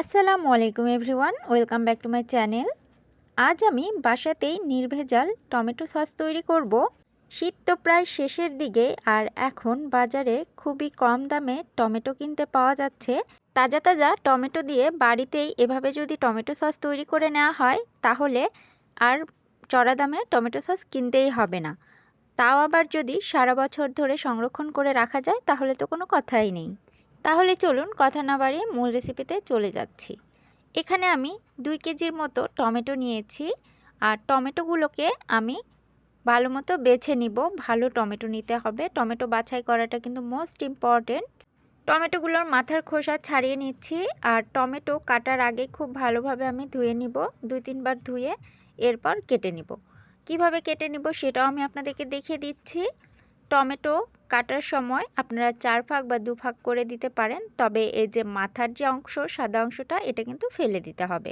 আসসালামু আলাইকুম everyone, welcome back to my channel. আজ আমি বাসাতেই নির্ভেজাল টমেটো সস তৈরি করব। শীত তো প্রায় শেষের দিকে আর এখন বাজারে খুবই কম দামে টমেটো কিনতে পাওয়া যাচ্ছে। তাজা তাজা টমেটো দিয়ে বাড়িতেই এভাবে যদি টমেটো সস তৈরি করে নেওয়া হয়, তাহলে আর চড়া দামে টমেটো সস কিনতেই হবে না। তাও আবার যদি সারা বছর ধরে সংরক্ষণ করে রাখা যায়, তাহলে তো কোনো কথাই নেই। তাহলে চলুন কথা না বাড়িয়ে মূল রেসিপিতে চলে যাচ্ছি। এখানে আমি দুই কেজির মতো টমেটো নিয়েছি আর টমেটোগুলোকে আমি ভালো মতো বেছে নিব। ভালো টমেটো নিতে হবে। টমেটো বাছাই করাটা কিন্তু মোস্ট ইম্পর্টেন্ট টমেটোগুলোর মাথার খোসা ছাড়িয়ে নিচ্ছি আর টমেটো কাটার আগে খুব ভালোভাবে আমি ধুয়ে নিব। দুই তিনবার ধুয়ে এরপর কেটে নিব। কীভাবে কেটে নিব সেটাও আমি আপনাদেরকে দেখিয়ে দিচ্ছি। টমেটো কাটার সময় আপনারা চার ভাগ বা দু ভাগ করে দিতে পারেন, তবে এই যে মাথার যে অংশ, সাদা অংশটা, এটা কিন্তু ফেলে দিতে হবে।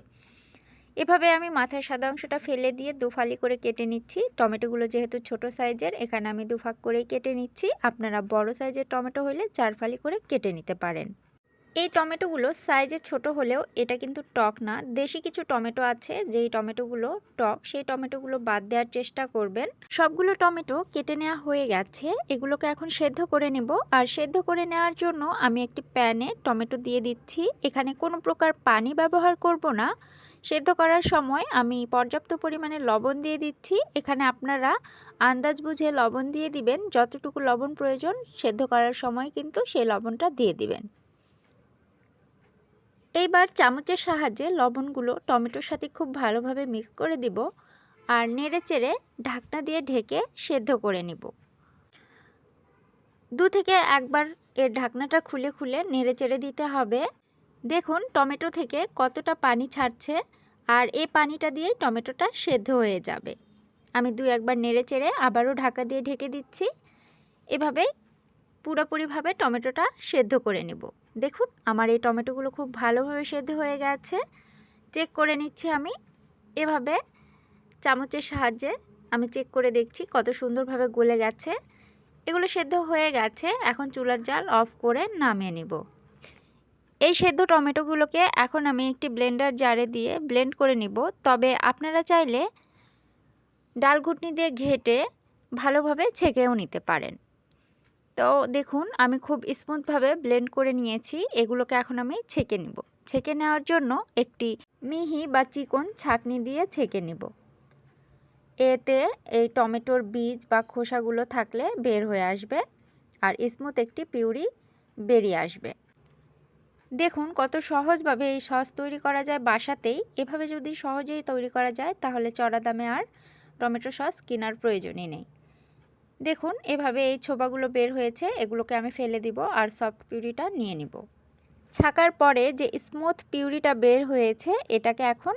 এভাবে আমি মাথার সাদা অংশটা ফেলে দিয়ে দুফালি করে কেটে নিচ্ছি। টমেটোগুলো যেহেতু ছোট সাইজের, এখানে আমি দুফাক করেই কেটে নিচ্ছি। আপনারা বড় সাইজের টমেটো হলে চার ফালি করে কেটে নিতে পারেন। এই টমেটোগুলো সাইজে ছোট হলেও এটা কিন্তু টক না। দেশি কিছু টমেটো আছে, যেই টমেটোগুলো টক, সেই টমেটোগুলো বাদ দেওয়ার চেষ্টা করবেন। সবগুলো টমেটো কেটে নেওয়া হয়ে গেছে। এগুলোকে এখন সেদ্ধ করে নেব। আর সেদ্ধ করে নেওয়ার জন্য আমি একটি প্যানে টমেটো দিয়ে দিচ্ছি। এখানে কোনো প্রকার পানি ব্যবহার করব না। সেদ্ধ করার সময় আমি পর্যাপ্ত পরিমাণে লবণ দিয়ে দিচ্ছি। এখানে আপনারা আন্দাজ বুঝে লবণ দিয়ে দিবেন। যতটুকু লবণ প্রয়োজন, সেদ্ধ করার সময় কিন্তু সেই লবণটা দিয়ে দিবেন। এইবার চামচের সাহায্যে লবণগুলো টমেটোর সাথে খুব ভালোভাবে মিক্স করে দিব আর নেড়ে চেড়ে ঢাকনা দিয়ে ঢেকে সেদ্ধ করে নিব। দু থেকে একবার এর ঢাকনাটা খুলে খুলে নেড়ে চেড়ে দিতে হবে। দেখুন টমেটো থেকে কতটা পানি ছাড়ছে আর এই পানিটা দিয়ে টমেটোটা সেদ্ধ হয়ে যাবে। আমি দু একবার নেড়ে চেড়ে আবারও ঢাকা দিয়ে ঢেকে দিচ্ছি। এভাবে পুরোপুরিভাবে টমেটোটা সেদ্ধ করে নেব। দেখুন, আমার এই টমেটোগুলো খুব ভালোভাবে সেদ্ধ হয়ে গেছে। চেক করে নিচ্ছি আমি। এভাবে চামচের সাহায্যে আমি চেক করে দেখছি কত সুন্দরভাবে গলে গেছে। এগুলো সেদ্ধ হয়ে গেছে। এখন চুলার জাল অফ করে নামিয়ে নিব। এই সেদ্ধ টমেটোগুলোকে এখন আমি একটি ব্লেন্ডার জারে দিয়ে ব্লেন্ড করে নিব। তবে আপনারা চাইলে ডাল ঘুটনি দিয়ে ঘেটে ভালোভাবে ছেঁকেও নিতে পারেন। তো দেখুন, আমি খুব স্মুথভাবে ব্লেন্ড করে নিয়েছি। এগুলোকে এখন আমি ছেঁকে নিব। ছেঁকে নেওয়ার জন্য একটি মিহি বা চিকন ছাকনি দিয়ে ছেঁকে নিব। এতে এই টমেটোর বীজ বা খোসাগুলো থাকলে বের হয়ে আসবে আর স্মুথ একটি পিউরি বেরিয়ে আসবে। দেখুন, কত সহজভাবে এই সস তৈরি করা যায় বাসাতেই। এভাবে যদি সহজেই তৈরি করা যায়, তাহলে চড়া দামে আর টমেটো সস কেনার প্রয়োজনই নেই। দেখুন, এভাবে এই ছোবাগুলো বের হয়েছে, এগুলোকে আমি ফেলে দিব আর সফট পিউরিটা নিয়ে নিব। ছাকার পরে যে স্মুথ পিউরিটা বের হয়েছে, এটাকে এখন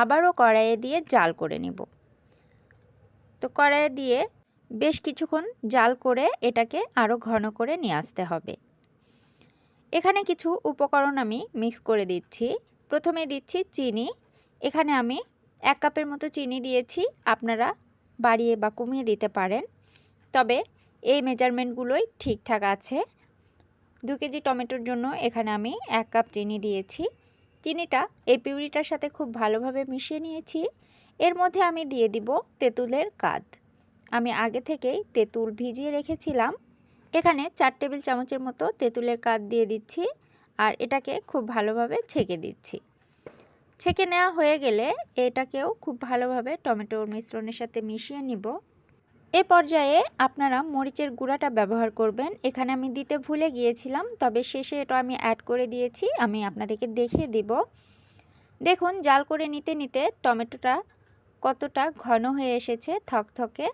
আবারও কড়াইয়ে দিয়ে জাল করে নিব। তো কড়াইয়ে দিয়ে বেশ কিছুক্ষণ জাল করে এটাকে আরও ঘন করে নিয়ে আসতে হবে। এখানে কিছু উপকরণ আমি মিক্স করে দিচ্ছি। প্রথমে দিচ্ছি চিনি। এখানে আমি এক কাপের মতো চিনি দিয়েছি, আপনারা বাড়িয়ে বা কমিয়ে দিতে পারেন। তবে এই মেজারমেন্টগুলোই ঠিকঠাক আছে। দু কেজি টমেটোর জন্য এখানে আমি এক কাপ চিনি দিয়েছি। চিনিটা এই পিউরিটার সাথে খুব ভালোভাবে মিশিয়ে নিয়েছি। এর মধ্যে আমি দিয়ে দিব তেঁতুলের কাদ। আমি আগে থেকেই তেঁতুল ভিজিয়ে রেখেছিলাম। এখানে চার টেবিল চামচের মতো তেঁতুলের কাদ দিয়ে দিচ্ছি আর এটাকে খুব ভালোভাবে ছেঁকে দিচ্ছি। ছেঁকে নেওয়া হয়ে গেলে এটাকেও খুব ভালোভাবে টমেটোর মিশ্রণের সাথে মিশিয়ে নিব। এ পর্যায়ে আপনারা মরিচের গুঁড়াটা ব্যবহার করবেন। এখানে আমি দিতে ভুলে গিয়েছিলাম, তবে শেষে এটা আমি অ্যাড করে দিয়েছি। আমি আপনাদেরকে দেখিয়ে দিব। দেখুন, জাল করে নিতে নিতে টমেটোটা কতটা ঘন হয়ে এসেছে থকথকে।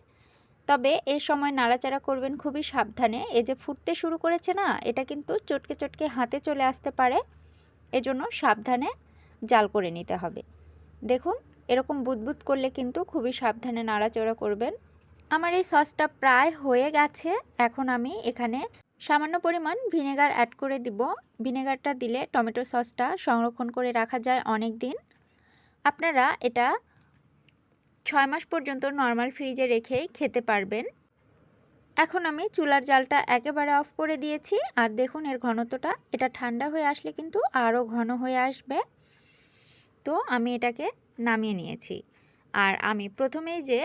তবে এই সময় নাড়াচাড়া করবেন খুবই সাবধানে। এই যে ফুটতে শুরু করেছে না, এটা কিন্তু চটকে চটকে হাতে চলে আসতে পারে। এজন্য সাবধানে জাল করে নিতে হবে। দেখুন, এরকম বুদবুদ করলে কিন্তু খুবই সাবধানে নাড়াচাড়া করবেন। আমার এই সসটা প্রায় হয়ে গেছে। এখন আমি এখানে সামান্য পরিমাণ ভিনেগার অ্যাড করে দিব। ভিনেগারটা দিলে টমেটো সসটা সংরক্ষণ করে রাখা যায় অনেক দিন আপনারা এটা ছয় মাস পর্যন্ত নর্মাল ফ্রিজে রেখেই খেতে পারবেন। এখন আমি চুলার জালটা একেবারে অফ করে দিয়েছি। আর দেখুন, এর ঘনত্বটা, এটা ঠান্ডা হয়ে আসলে কিন্তু আরও ঘন হয়ে আসবে। তো আমি এটাকে নামিয়ে নিয়েছি। আর আমি প্রথমেই যে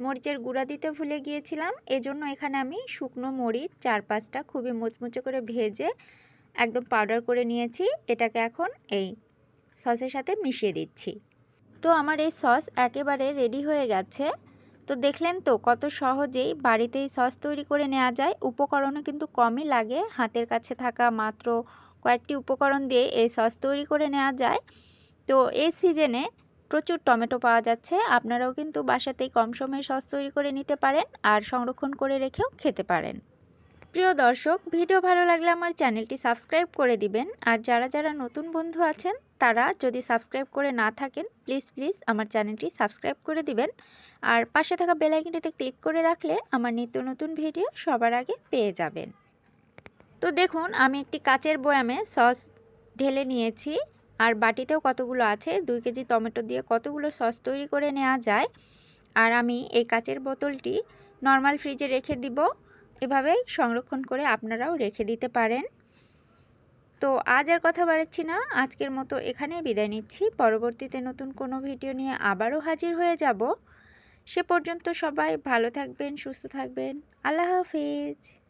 মরিচের গুঁড়া দিতে ভুলে গিয়েছিলাম। এজন্য এখানে আমি শুকনো মরিচ, চার পাঁচটা খুবই মুচমুচে করে ভেজে একদম পাউডার করে নিয়েছি। এটাকে এখন এই সসের সাথে মিশিয়ে দিচ্ছি। তো আমার এই সস একেবারে রেডি হয়ে গেছে। তো দেখলেন তো কত সহজেই বাড়িতেই সস তৈরি করে নেওয়া যায়। উপকরণও কিন্তু কমই লাগে। হাতের কাছে থাকা মাত্র কয়েকটি উপকরণ দিয়ে এই সস তৈরি করে নেওয়া যায়। তো এই সিজনে প্রচুর টমেটো পাওয়া যাচ্ছে, আপনারাও কিন্তু বাসাতেই কম সময়ে সস তৈরি করে নিতে পারেন আর সংরক্ষণ করে রেখেও খেতে পারেন। প্রিয় দর্শক, ভিডিও ভালো লাগলে আমার চ্যানেলটি সাবস্ক্রাইব করে দিবেন আর যারা যারা নতুন বন্ধু আছেন, তারা যদি সাবস্ক্রাইব করে না থাকেন, প্লিজ প্লিজ আমার চ্যানেলটি সাবস্ক্রাইব করে দিবেন। আর পাশে থাকা বেলাইকনটিতে ক্লিক করে রাখলে আমার নিত্য নতুন ভিডিও সবার আগে পেয়ে যাবেন। তো দেখুন, আমি একটি কাচের বয়ামে সস ঢেলে নিয়েছি। আর বাটিতেও কতগুলো আছে? দুই কেজি টমেটো দিয়ে কতগুলো সস তৈরি করে নেওয়া যায়? আর আমি এই কাচের বোতলটি নর্মাল ফ্রিজে রেখে দিব। এভাবেই সংরক্ষণ করে আপনারাও রেখে দিতে পারেন। তো আজ আর কথা বাড়াচ্ছি না। আজকের মতো এখানেই বিদায় নিচ্ছি। পরবর্তীতে নতুন কোনো ভিডিও নিয়ে আবারও হাজির হয়ে যাব। সে পর্যন্ত সবাই ভালো থাকবেন, সুস্থ থাকবেন। আল্লাহ হাফিজ।